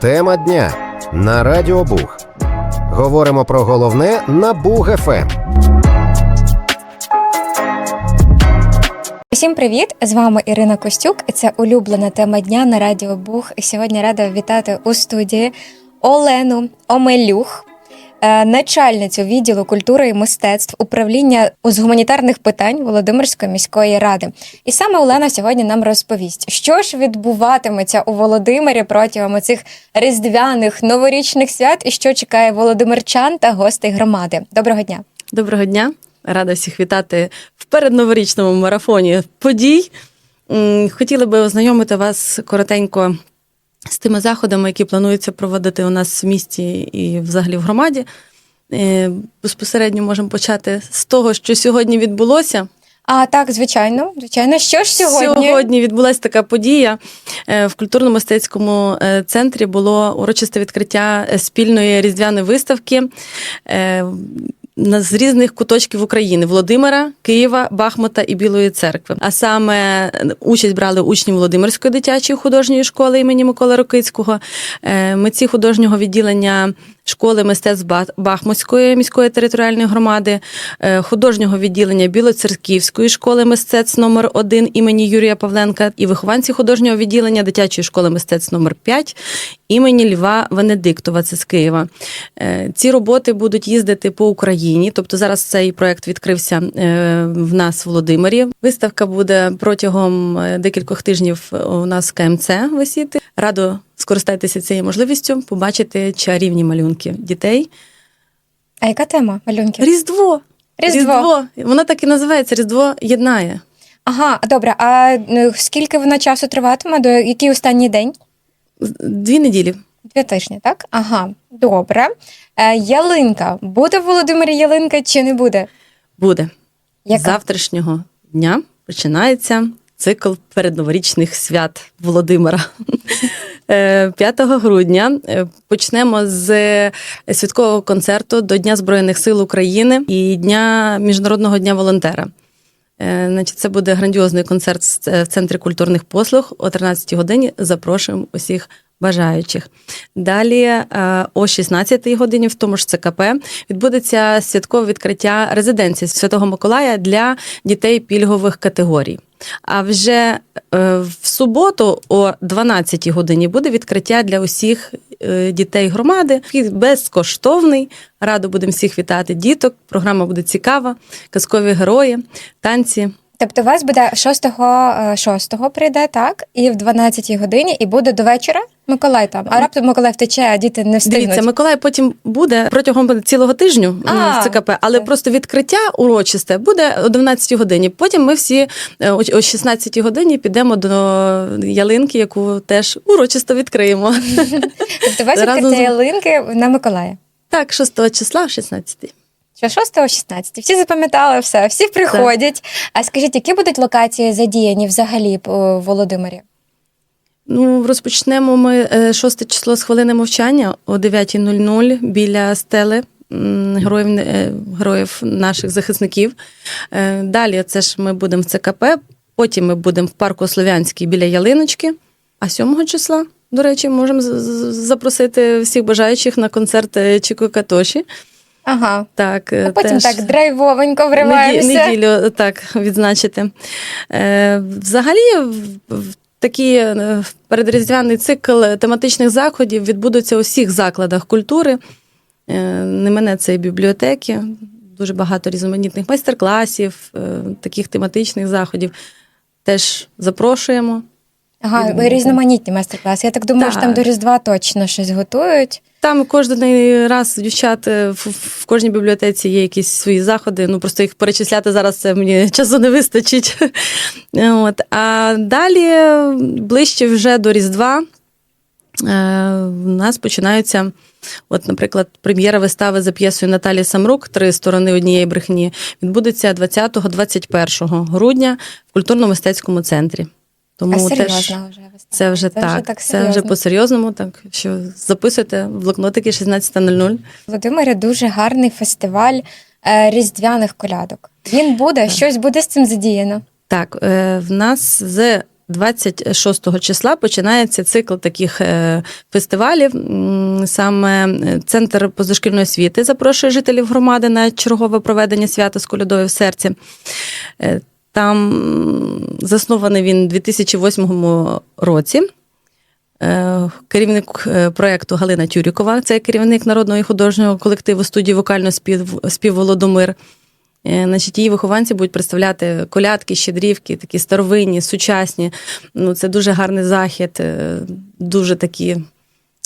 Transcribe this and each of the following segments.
Тема дня на Радіо Буг. Говоримо про головне на Ем. Буг ФМ. Всім привіт! З вами Ірина Костюк. Це улюблена тема дня на Радіо Буг. Сьогодні рада вітати у студії Олену Омелюх, начальницю відділу культури і мистецтв управління з гуманітарних питань Володимирської міської ради. І саме Олена сьогодні нам розповість, що ж відбуватиметься у Володимирі протягом цих різдвяних новорічних свят і що чекає володимирчан та гостей громади. Доброго дня! Доброго дня! Рада всіх вітати в передноворічному марафоні подій. Хотіли би ознайомити вас коротенько з тими заходами, які плануються проводити у нас в місті і взагалі в громаді. Е, Безпосередньо можемо почати з того, що сьогодні відбулося. А так, звичайно, звичайно, що ж сьогодні? Сьогодні відбулася така подія. Е, В культурно-мистецькому е, центрі було урочисте відкриття спільної різдвяної виставки з різних куточків України: Володимира, Києва, Бахмута і Білої церкви. А саме е, участь брали учні Володимирської дитячої художньої школи імені Миколи Рокицького, е, митці художнього відділення школи мистецтв Бахмутської міської територіальної громади, е, художнього відділення Білоцерківської школи мистецтв номер 1 імені Юрія Павленка і вихованці художнього відділення дитячої школи мистецтв номер 5 імені Льва Венедиктова. Це з Києва. Е, Ці роботи будуть їздити по Україні. Тобто зараз цей проект відкрився е, в нас в Володимирі. Виставка буде протягом декількох тижнів у нас в КМЦ висіти. Радо скористайтеся цією можливістю, побачити чарівні малюнки дітей. А яка тема малюнків? Різдво. Різдво. Воно так і називається Різдво єднає. Ага, добре. А е, скільки вона часу триватиме? До який останній день? Дві неділі. Дві тижні, так? Ага, добре. Е, ялинка. Буде в Володимирі ялинка чи не буде? Буде. Яка? З завтрашнього дня починається цикл передноворічних свят Володимира. Е, 5 грудня е, почнемо з святкового концерту до Дня Збройних сил України і Дня Міжнародного дня волонтера. Е, Значить, це буде грандіозний концерт в центрі культурних послуг о 13 годині. Запрошуємо усіх бажаючих. Далі е, о 16 годині, в тому ж ЦКП, відбудеться святкове відкриття резиденції Святого Миколая для дітей пільгових категорій. А вже е, в суботу о 12 годині буде відкриття для усіх е, дітей громади. Безкоштовний. Радо будемо всіх вітати діток. Програма буде цікава, казкові герої, танці. Тобто у вас буде 6-го, 6 прийде, так? І в 12-й годині, і буде до вечора Миколай там. А раптом Миколай втече, а діти не встигнуть. Дивіться, Миколай потім буде протягом цілого тижню А, в ЦКП, але так. просто відкриття урочисте буде о 12 годині. Потім ми всі е, о о 16 годині підемо до ялинки, яку теж урочисто відкриємо. Тобто у вас відкриття ялинки на Миколая. Так, 6 числа о 16. Що 6 о 16. Всі запам'ятали все, всі приходять. А скажіть, які будуть локації задіяні взагалі по Володимирі? Ну, розпочнемо ми е, 6 число з хвилини мовчання о 9.00 біля стели героїв, е, героїв наших захисників. Е, Далі це ж ми будемо в ЦКП, потім ми будемо в парку Слов'янський біля ялиночки. А 7 числа, до речі, можемо запросити всіх бажаючих на концерт е, Чіко Катоші. Ага. Так, е, А потім теж так драйвовенько вриваємося. неділю так відзначити. Е, взагалі, такий е, передріздвяний цикл тематичних заходів відбудуться у всіх закладах культури. Е, не мене це і бібліотеки, дуже багато різноманітних майстер-класів, е, таких тематичних заходів. Теж запрошуємо. Ага, різноманітні майстер-класи. Я так думаю, що там Так. до Різдва точно щось готують. Там кожен раз дівчат е, в, кожній бібліотеці є якісь свої заходи. Ну просто їх перечисляти зараз це мені часу не вистачить. От. А далі ближче вже до Різдва. е, В нас починаються, от, наприклад, прем'єра вистави за п'єсою Наталі Самрук Три сторони однієї брехні відбудеться 20-21 грудня в культурно-мистецькому центрі. Тому а теж вже це вже так. так це вже по-серйозному. Так що записуйте в блокнотики 16.00. В Володимирі дуже гарний фестиваль е, різдвяних колядок. Він буде, щось буде з цим задіяно. Так, е, в нас з 26 числа починається цикл таких е, фестивалів. Саме Центр позашкільної освіти запрошує жителів громади на чергове проведення свята з колядою в серці. Там заснований він у 2008 році. Е, Керівник е, проєкту Галина Тюрікова, це керівник народного і художнього колективу студії вокально спів, Володомир. Е, Значить, її вихованці будуть представляти колядки, щедрівки, такі старовинні, сучасні. Ну, це дуже гарний захід, дуже такі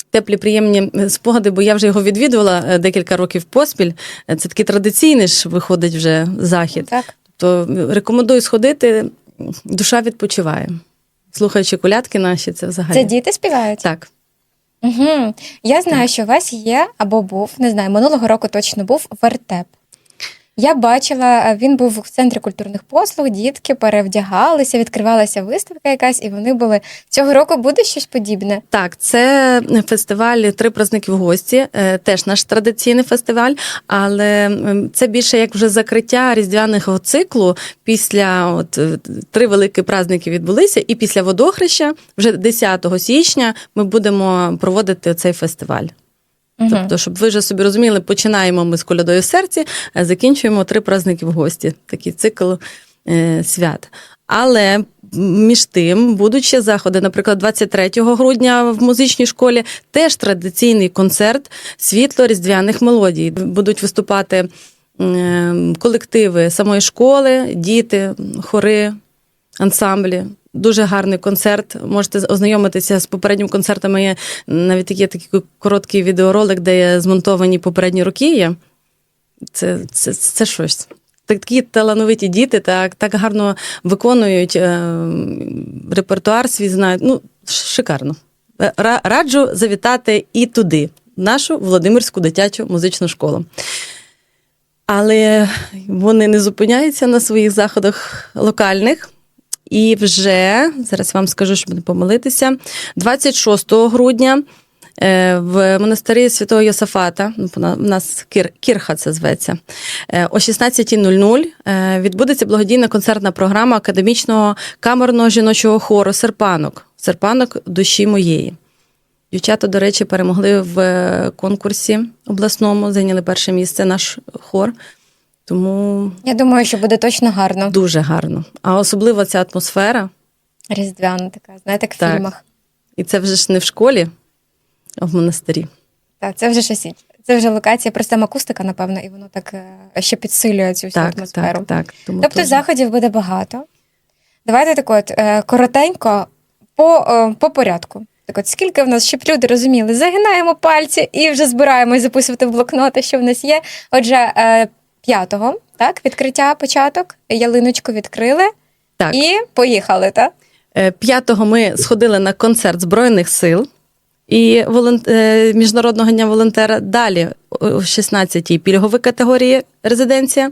теплі, приємні спогади, бо я вже його відвідувала декілька років поспіль. Це такий традиційний ж виходить вже захід. Так. То рекомендую сходити, душа відпочиває. Слухаючи колядки наші, це взагалі. Це діти співають? Так. Угу. Я знаю, що у вас є або був, не знаю, минулого року точно був вертеп. Я бачила, е, він був в центрі культурних послуг, дітки перевдягалися, відкривалася виставка якась, і вони були. Цього року буде щось подібне. Так, це фестиваль Три праздники в гості, е, теж наш традиційний фестиваль, але це більше як вже закриття різдвяного циклу. Після от е, три великі праздники відбулися, і після водохреща, вже 10 січня, ми будемо проводити цей фестиваль. Угу. Тобто, щоб ви вже собі розуміли, починаємо ми з колядою в серці, а закінчуємо три праздники в гості. Такий цикл е, свят. Але між тим будуть ще заходи. Наприклад, 23 грудня в музичній школі теж традиційний концерт світло-різдвяних мелодій. Будуть виступати е, колективи самої школи, діти, хори, ансамблі. Дуже гарний концерт. Можете ознайомитися з попередніми концертами. Є навіть є такий короткий відеоролик, де є змонтовані попередні роки. Є. Це, це, це щось. Такі талановиті діти так, так гарно виконують е, репертуар свій знають. Ну, шикарно. Раджу завітати і туди, нашу Володимирську дитячу музичну школу. Але вони не зупиняються на своїх заходах локальних. І вже зараз вам скажу, щоб не помилитися. 26 грудня е, в монастирі Святого Йосафата, ну, в нас Кір, Кірха це зветься, е, о 16.00 е, відбудеться благодійна концертна програма академічного камерного жіночого хору Серпанок. Серпанок душі моєї. Дівчата, до речі, перемогли в конкурсі обласному, зайняли перше місце наш хор. Тому Я думаю, що буде точно гарно. дуже гарно. А особливо ця атмосфера. Різдвяна така, знаєте, як в Так. фільмах. І це вже ж не в школі, а в монастирі. Так, це вже щось. інше. Це вже локація, просто там акустика, напевно, і воно так е, ще підсилює цю всю Так, атмосферу. так, так. Тому Тобто теж. заходів буде багато. Давайте так от е, коротенько по, е, по порядку. Так от, скільки в нас, щоб люди розуміли, загинаємо пальці і вже збираємось записувати в блокноти, що в нас є. Отже, е, п'ятого, так, відкриття початок, ялиночку відкрили Так. і поїхали, так? Е, П'ятого ми сходили на концерт Збройних сил і е, Міжнародного дня волонтера. Далі о 16-й пільгові категорії резиденція.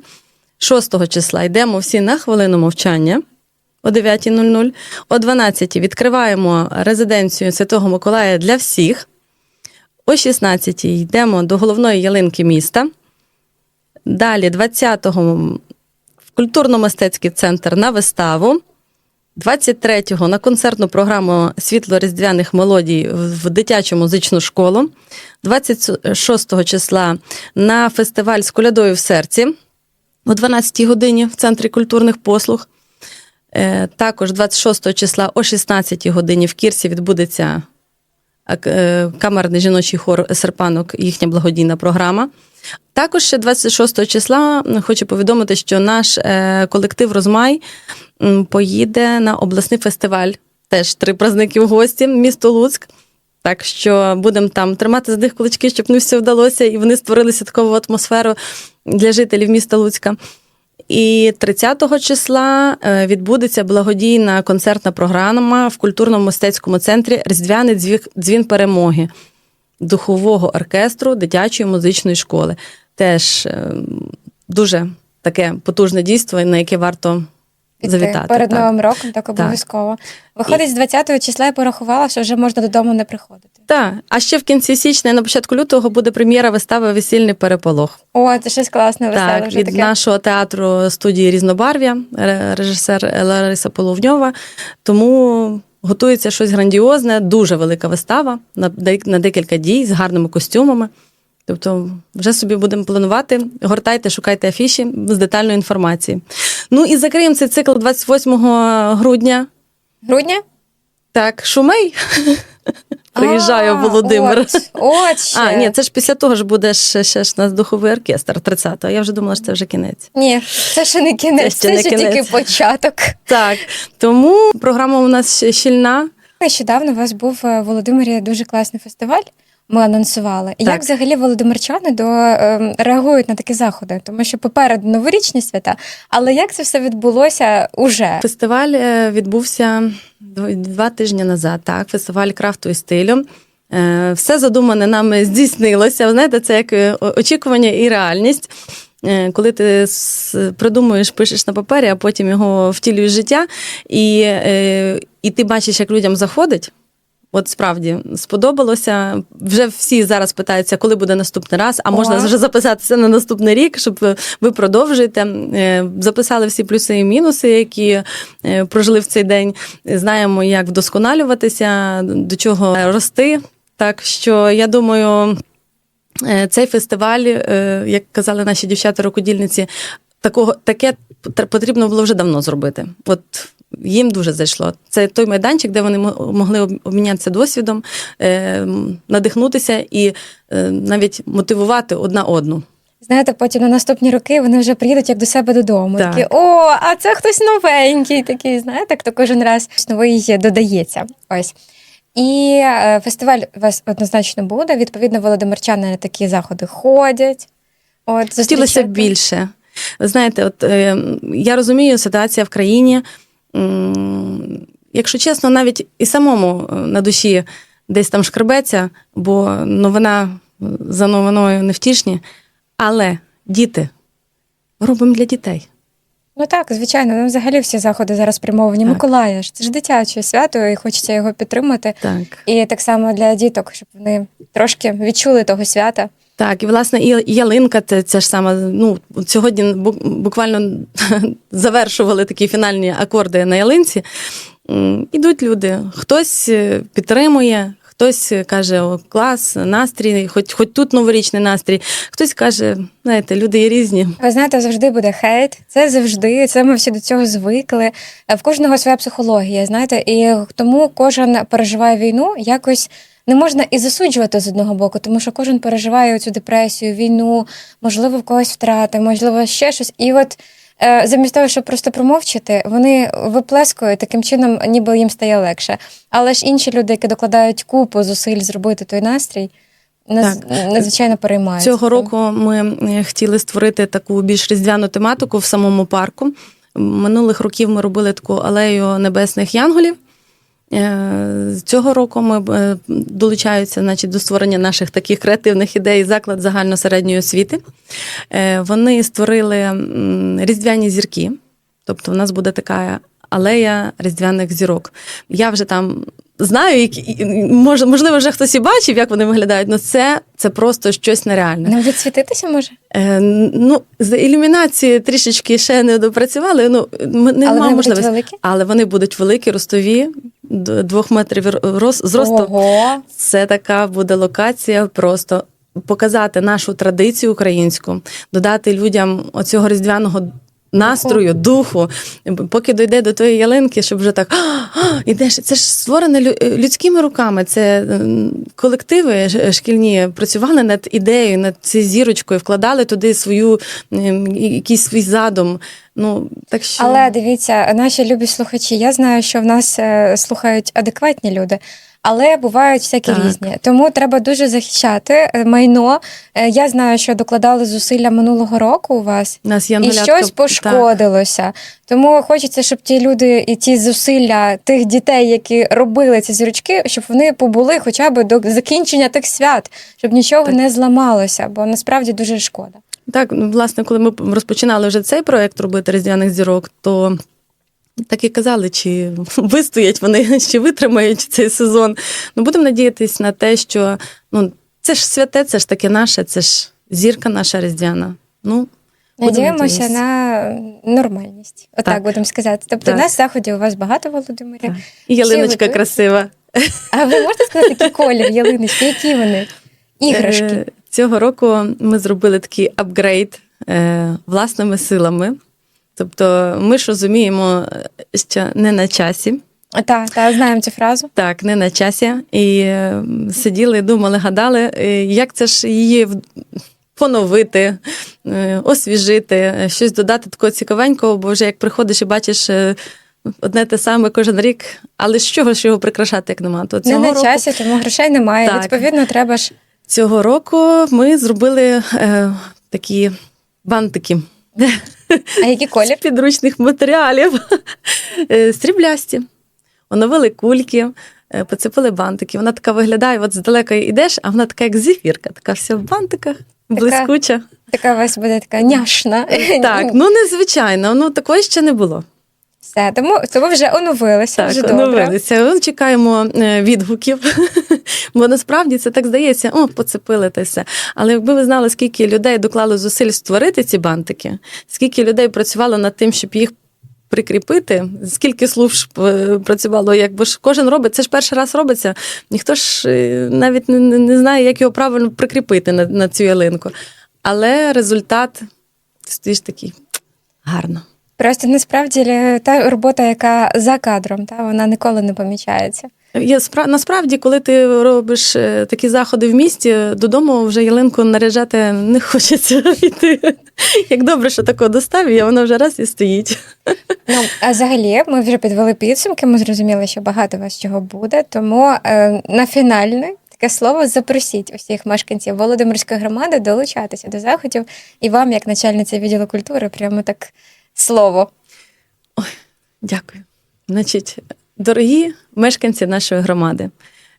6 числа йдемо всі на хвилину мовчання о 9.00. О 12 відкриваємо резиденцію Святого Миколая для всіх. О 16 йдемо до головної ялинки міста. Далі, 20-го в культурно-мистецький центр на виставу. 23-го на концертну програму світло-різдвяних мелодій в дитячу музичну школу. 26 числа на фестиваль з колядою в серці о 12-й годині в Центрі культурних послуг. Е, Також 26 числа о 16 годині в Кірсі відбудеться камерний жіночий хор Серпанок, їхня благодійна програма. Також ще 26 числа хочу повідомити, що наш е, колектив Розмай поїде на обласний фестиваль. Теж три праздники в гості, місто Луцьк. Так що будемо там тримати з них кулачки, щоб не все вдалося, і вони створили святкову атмосферу для жителів міста Луцька. І 30 числа е, відбудеться благодійна концертна програма в культурно-мистецькому центрі Різдвяний дзві- дзвін перемоги духового оркестру дитячої музичної школи. Теж е, дуже таке потужне дійство, на яке варто завітати. перед так. Новим роком, так обов'язково. Виходить, з 20 числа я порахувала, що вже можна додому не приходити. Так, а ще в кінці січня, на початку лютого, буде прем'єра вистави Весільний переполох. О, це щось класне, веселе Так, вже від таке. нашого театру студії Різнобарв'я, режисер Лариса Половньова. Тому готується щось грандіозне, дуже велика вистава на, декілька дій з гарними костюмами. Тобто, вже собі будемо планувати. Гортайте, шукайте афіші з детальною інформацією. Ну і закриємо цей цикл 28 грудня. Грудня? Так, шумей. Приїжджає Володимир. От, от ще. А, ні, це ж після того ж буде ще, ще ж у нас духовий оркестр 30-го. Я вже думала, що це вже кінець. Ні, це ще не кінець, Це це ще ще, не тільки початок. Так, тому програма у нас ще щільна. Нещодавно у вас був е, в Володимирі дуже класний фестиваль. Ми анонсували. Так. Як взагалі володимирчани до е, реагують на такі заходи? Тому що попереду новорічні свята, але як це все відбулося уже? Фестиваль е, відбувся два тижні назад. Так, фестиваль крафту і стилю. Е, Все задумане нами здійснилося. Знаєте, це як е, очікування і реальність. Коли ти придумуєш, пишеш на папері, а потім його втілюєш в життя, і, і ти бачиш, як людям заходить. От справді сподобалося. Вже всі зараз питаються, коли буде наступний раз, а можна вже записатися на наступний рік, щоб ви продовжуєте. Е, Записали всі плюси і мінуси, які е, прожили в цей день. Знаємо, як вдосконалюватися, до чого рости. Так що я думаю, е, цей фестиваль, як казали наші дівчата-рукодільниці, такого таке потрібно було вже давно зробити. От їм дуже зайшло. Це той майданчик, де вони могли обмінятися досвідом, е, надихнутися і е, навіть мотивувати одна одну. Знаєте, потім на наступні роки вони вже приїдуть як до себе додому. Так. Такі, о, а це хтось новенький, такий, знаєте, хто кожен раз новий додається. Ось. І е, фестиваль у вас однозначно буде. Відповідно, володимирчани на такі заходи ходять. От, Хотілося б більше. Ви знаєте, от е, я розумію, ситуація в країні. Якщо чесно, навіть і самому е, на душі десь там шкребеться, бо новина за новиною невтішні. Але діти робимо для дітей. Ну так, звичайно, ну, взагалі всі заходи зараз спрямовані. Миколая ж це ж дитяче свято, і хочеться його підтримати. Так. І так само для діток, щоб вони трошки відчули того свята. Так, і власне і ялинка, це, це ж саме. Ну сьогодні бу- буквально завершували такі фінальні акорди на ялинці. Ідуть люди. Хтось е, підтримує, хтось каже: О, клас, настрій, хоч хоч тут новорічний настрій. Хтось каже, знаєте, люди є різні. Ви знаєте, завжди буде хейт. Це завжди. Це ми всі до цього звикли. Е, В кожного своя психологія, знаєте, і тому кожен переживає війну якось. Не можна і засуджувати з одного боку, тому що кожен переживає цю депресію, війну, можливо, в когось втрати, можливо, ще щось. І от е, замість того, щоб просто промовчати, вони виплескують таким чином, ніби їм стає легше. Але ж інші люди, які докладають купу зусиль зробити той настрій, надзвичайно переймаються. Цього року ми е, хотіли створити таку більш різдвяну тематику в самому парку. Минулих років ми робили таку алею небесних янголів. Е, Цього року ми е, долучаються значить, до створення наших таких креативних ідей заклад загальносередньої освіти. Е, Вони створили різдвяні зірки. Тобто, в нас буде така алея різдвяних зірок. Я вже там знаю, які, можливо, вже хтось і бачив, як вони виглядають, але це, це просто щось нереальне. Не буде світитися, може? Е, ну, з ілюмінації трішечки ще не допрацювали. Ну, ми- нема Але вони можливості. Але вони будуть великі, ростові, двох метрів роз- зросту. Ого. Це така буде локація просто показати нашу традицію українську, додати людям оцього різдвяного. Настрою, духу, поки дойде до тої ялинки, щоб вже так «А, а, ідеш. Це ж створене людськими руками. Це колективи шкільні працювали над ідеєю, над цією зірочкою, вкладали туди свою якийсь свій задум. Ну так що Але дивіться, наші любі слухачі, я знаю, що в нас е, слухають адекватні люди. Але бувають всякі Так. різні. Тому треба дуже захищати е, майно. Е, Я знаю, що докладали зусилля минулого року у вас, у нас і щось так. пошкодилося. Тому хочеться, щоб ті люди і ті зусилля тих дітей, які робили ці зірочки, щоб вони побули хоча б до закінчення тих свят, щоб нічого Так. не зламалося, бо насправді дуже шкода. Так, ну, власне, коли ми розпочинали вже цей проект робити різдвяних зірок, то так і казали, чи вистоять вони, чи витримають цей сезон. Ну, будемо надіятись на те, що ну, це ж святе, це ж таке наше, це ж зірка наша різдвяна. Ну, Надіємося на нормальність. Отак Так. будемо сказати. Тобто, Так. на заході у вас багато Володимиря. І ялиночка готуєте? красива. А ви можете сказати, який колір ялиночки, які вони? Іграшки. Е, Цього року ми зробили такий апгрейд е, власними силами. Тобто, ми ж розуміємо, е, що не на часі. Так, та, знаємо цю фразу. Так, не на часі. І е, сиділи, думали, гадали, е, як це ж її поновити, е, освіжити, е, щось додати такого цікавенького, бо вже як приходиш і бачиш е, одне те саме кожен рік, але з чого ж його прикрашати, як нема? То Не цього на року, часі, тому грошей немає. Так. Відповідно, треба ж цього року ми зробили е, такі бантики. А які колір? з підручних матеріалів. стріблясті. Оновили кульки, е, поцепили бантики. Вона така виглядає, от здалека йдеш, а вона така, як зефірка, така вся в бантиках, блискуча. Така у вас буде така няшна. Так, ну незвичайно, ну такої ще не було. Все, тому, тому вже оновилися, вже Так, добре. оновилися. Ну, Чекаємо е, відгуків, бо насправді це так здається, о, поцепили все. Але якби ви знали, скільки людей доклали зусиль створити ці бантики, скільки людей працювало над тим, щоб їх прикріпити, скільки служб е, працювало, якби ж кожен робить, це ж перший раз робиться. Ніхто ж е, навіть не, не не знає, як його правильно прикріпити на, на цю ялинку. Але результат стоїш такий гарно. Просто насправді та робота, яка за кадром, та вона ніколи не помічається. Є спра... насправді, коли ти робиш е, такі заходи в місті, додому вже ялинку наряджати не хочеться йти. Як добре, що такого доставі, а вона вже раз і стоїть. Ну а взагалі, ми вже підвели підсумки. Ми зрозуміли, що багато вас чого буде. Тому е, на фінальне таке слово запросіть усіх мешканців Володимирської громади долучатися до заходів. І вам, як начальниця відділу культури, прямо так слово. Дякую. Значить, дорогі мешканці нашої громади,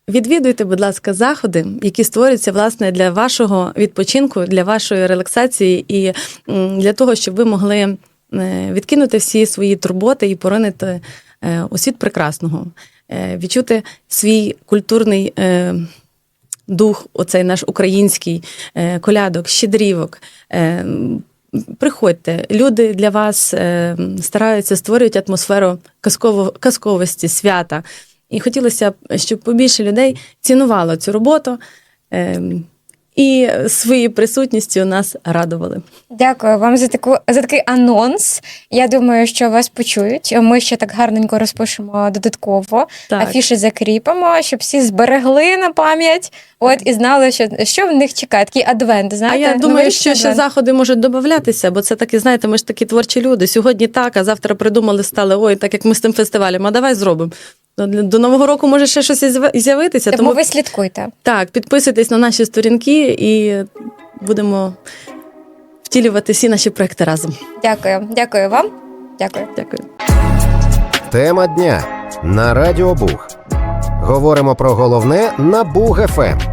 відвідуйте, будь ласка, заходи, які створюються власне для вашого відпочинку, для вашої релаксації і для того, щоб ви могли е, відкинути всі свої турботи і поринити е, у світ прекрасного, е, відчути свій культурний. Дух, оцей наш український колядок, щедрівок. Приходьте, люди для вас е, стараються створюють атмосферу казково, казковості, свята. І хотілося б, щоб побільше людей цінувало цю роботу е, і своєю присутністю нас радували. Дякую вам за таку за такий анонс. Я думаю, що вас почують. Ми ще так гарненько розпишемо додатково. Так. Афіші закріпимо, щоб всі зберегли на пам'ять. От і знали, що, що в них чекає. Такий адвент. А Знаєте, я думаю, що ще заходи можуть додатися, бо це такі, знаєте, ми ж такі творчі люди. Сьогодні так, а завтра придумали, стали ой, так як ми з тим фестивалем. А давай зробимо. До- Нового року може ще щось і з'явитися. Тому ви слідкуйте. Так, підписуйтесь на наші сторінки і будемо втілювати всі наші проекти разом. Дякую, дякую вам. Дякую. Дякую. Тема дня на Радіо Буг. Говоримо про головне на Буг ФМ.